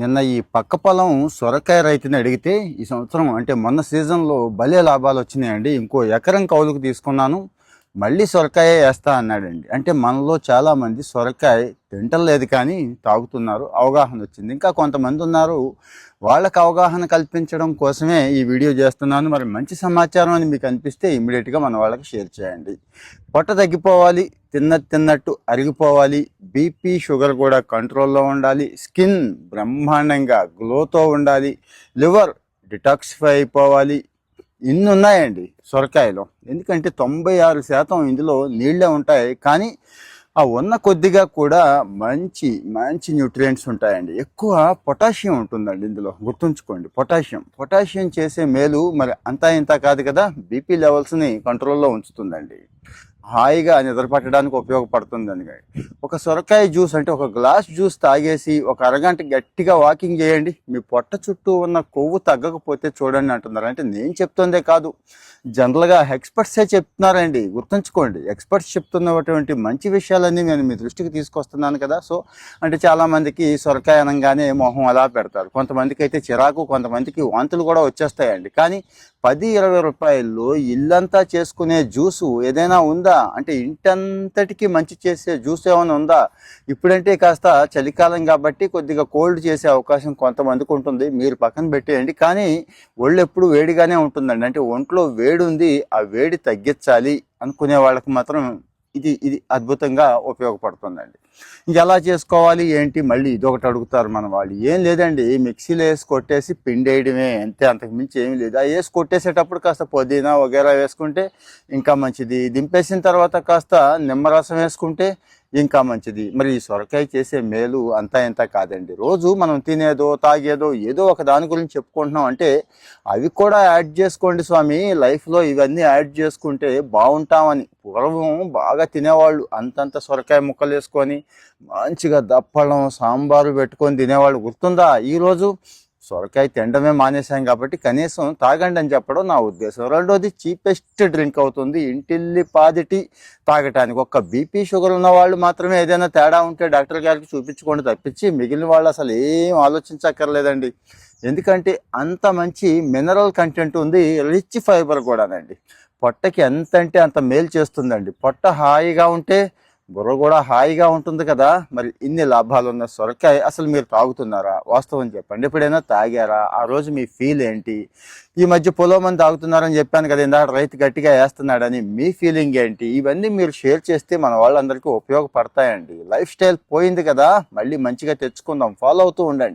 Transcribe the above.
నిన్న ఈ పక్క పొలం సొరకాయ రైతుని అడిగితే ఈ సంవత్సరం అంటే మొన్న సీజన్లో భలే లాభాలు వచ్చినాయండి ఇంకో ఎకరం కౌలుకు తీసుకున్నాను. మళ్ళీ సొరకాయ వేస్తా అన్నాడండి. అంటే మనలో చాలామంది సొరకాయ తింటలేదు కానీ తాగుతున్నారు అవగాహన వచ్చింది. ఇంకా కొంతమంది ఉన్నారు వాళ్ళకి అవగాహన కల్పించడం కోసమే ఈ వీడియో చేస్తున్నాను. మరి మంచి సమాచారం అని మీకు అనిపిస్తే ఇమీడియట్గా మన వాళ్ళకి షేర్ చేయండి. పొట్ట తగ్గిపోవాలి తిన్న తిన్నట్టు అరిగిపోవాలి బీపీ షుగర్ కూడా కంట్రోల్లో ఉండాలి స్కిన్ బ్రహ్మాండంగా గ్లోతో ఉండాలి లివర్ డిటాక్సిఫై అయిపోవాలి ఇన్ని ఉన్నాయండి సొరకాయలో. ఎందుకంటే తొంభై ఆరు శాతం ఇందులో నీళ్ళే ఉంటాయి. కానీ ఆ ఉన్న కొద్దిగా కూడా మంచి మంచి న్యూట్రియంట్స్ ఉంటాయండి. ఎక్కువ పొటాషియం ఉంటుందండి ఇందులో. గుర్తుంచుకోండి పొటాషియం. పొటాషియం చేసే మేలు మరి అంతా ఇంత కాదు కదా. బీపీ లెవెల్స్ని కంట్రోల్లో ఉంచుతుందండి. హాయిగా నిద్రపట్టడానికి ఉపయోగపడుతుంది అని ఒక సొరకాయ జ్యూస్ అంటే ఒక గ్లాస్ జ్యూస్ తాగేసి ఒక అరగంట గట్టిగా వాకింగ్ చేయండి. మీ పొట్ట చుట్టూ ఉన్న కొవ్వు తగ్గకపోతే చూడండి అంటున్నారు. అంటే నేను చెప్తుందే కాదు. జనరల్గా ఎక్స్పర్ట్సే చెప్తున్నారండి. గుర్తుంచుకోండి. ఎక్స్పర్ట్స్ చెప్తున్నటువంటి మంచి విషయాలన్నీ నేను మీ దృష్టికి తీసుకొస్తున్నాను కదా. సో అంటే చాలామందికి సొరకాయ అనగానే మొహం అలా పెడతారు. కొంతమందికి అయితే చిరాకు కొంతమందికి వాంతులు కూడా వచ్చేస్తాయండి. కానీ పది ఇరవై రూపాయల్లో ఇల్లంతా చేసుకునే జ్యూసు ఏదైనా ఉందా? అంటే ఇంటంతటికి మంచి చేసే జ్యూస్ ఏమైనా ఉందా? ఇప్పుడంటే కాస్త చలికాలం కాబట్టి కొద్దిగా కోల్డ్ చేసే అవకాశం కొంతమందికి ఉంటుంది. మీరు పక్కన పెట్టేయండి. కానీ ఒళ్ళు ఎప్పుడు వేడిగానే ఉంటుందండి. అంటే ఒంట్లో వేడి ఉంది ఆ వేడి తగ్గించాలి అనుకునే వాళ్ళకి మాత్రం ఇది ఇది అద్భుతంగా ఉపయోగపడుతుందండి. ఇంక ఎలా చేసుకోవాలి ఏంటి మళ్ళీ ఇదొకటి అడుగుతారు మన వాళ్ళు. ఏం లేదండి మిక్సీలో వేసి కొట్టేసి పిండి వేయడమే అంతే అంతకు మించి ఏమీ లేదు. ఆ వేసి కొట్టేసేటప్పుడు కాస్త పుదీనా వగేరా వేసుకుంటే ఇంకా మంచిది. దింపేసిన తర్వాత కాస్త నిమ్మరసం వేసుకుంటే ఇంకా మంచిది. మరి ఈ సొరకాయ చేసే మేలు అంతా ఇంత కాదండి. రోజు మనం తినేదో తాగేదో ఏదో ఒక దాని గురించి చెప్పుకుంటున్నాం అంటే అవి కూడా యాడ్ చేసుకోండి స్వామి. లైఫ్లో ఇవన్నీ యాడ్ చేసుకుంటే బాగుంటామని. పూర్వం బాగా తినేవాళ్ళు. అంతంత సొరకాయ ముక్కలు వేసుకొని మంచిగా దప్పడం సాంబారు పెట్టుకొని తినేవాళ్ళు. గుర్తుందా? ఈరోజు సొరకాయ తినడమే మానేశాం కాబట్టి కనీసం తాగండి అని చెప్పడం నా ఉద్దేశం. రెండోది చీపెస్ట్ డ్రింక్ అవుతుంది. ఇంటిల్లి పాదిటి తాగటానికి. ఒక్క బీపీ షుగర్ ఉన్న వాళ్ళు మాత్రమే ఏదైనా తేడా ఉంటే డాక్టర్ గారికి చూపించుకోండి తప్పించి మిగిలిన వాళ్ళు అసలు ఏం ఆలోచించక్కర్లేదండి. ఎందుకంటే అంత మంచి మినరల్ కంటెంట్ ఉంది రిచ్ ఫైబర్ కూడానండి. పొట్టకి ఎంత అంటే అంత మేలు చేస్తుందండి. పొట్ట హాయిగా ఉంటే బుర్ర కూడా హాయిగా ఉంటుంది కదా. మరి ఇన్ని లాభాలు ఉన్న సొరకాయ అసలు మీరు తాగుతున్నారా? వాస్తవం చెప్పండి. ఎప్పుడైనా తాగారా? ఆ రోజు మీ ఫీల్ ఏంటి? ఈ మధ్య పొలోమని తాగుతున్నారని చెప్పాను కదా ఇందాక రైతు గట్టిగా వేస్తున్నాడని మీ ఫీలింగ్ ఏంటి? ఇవన్నీ మీరు షేర్ చేస్తే మన వాళ్ళందరికీ ఉపయోగపడతాయండి. లైఫ్ స్టైల్ పోయింది కదా మళ్ళీ మంచిగా తెచ్చుకుందాం. ఫాలో అవుతూ ఉండండి.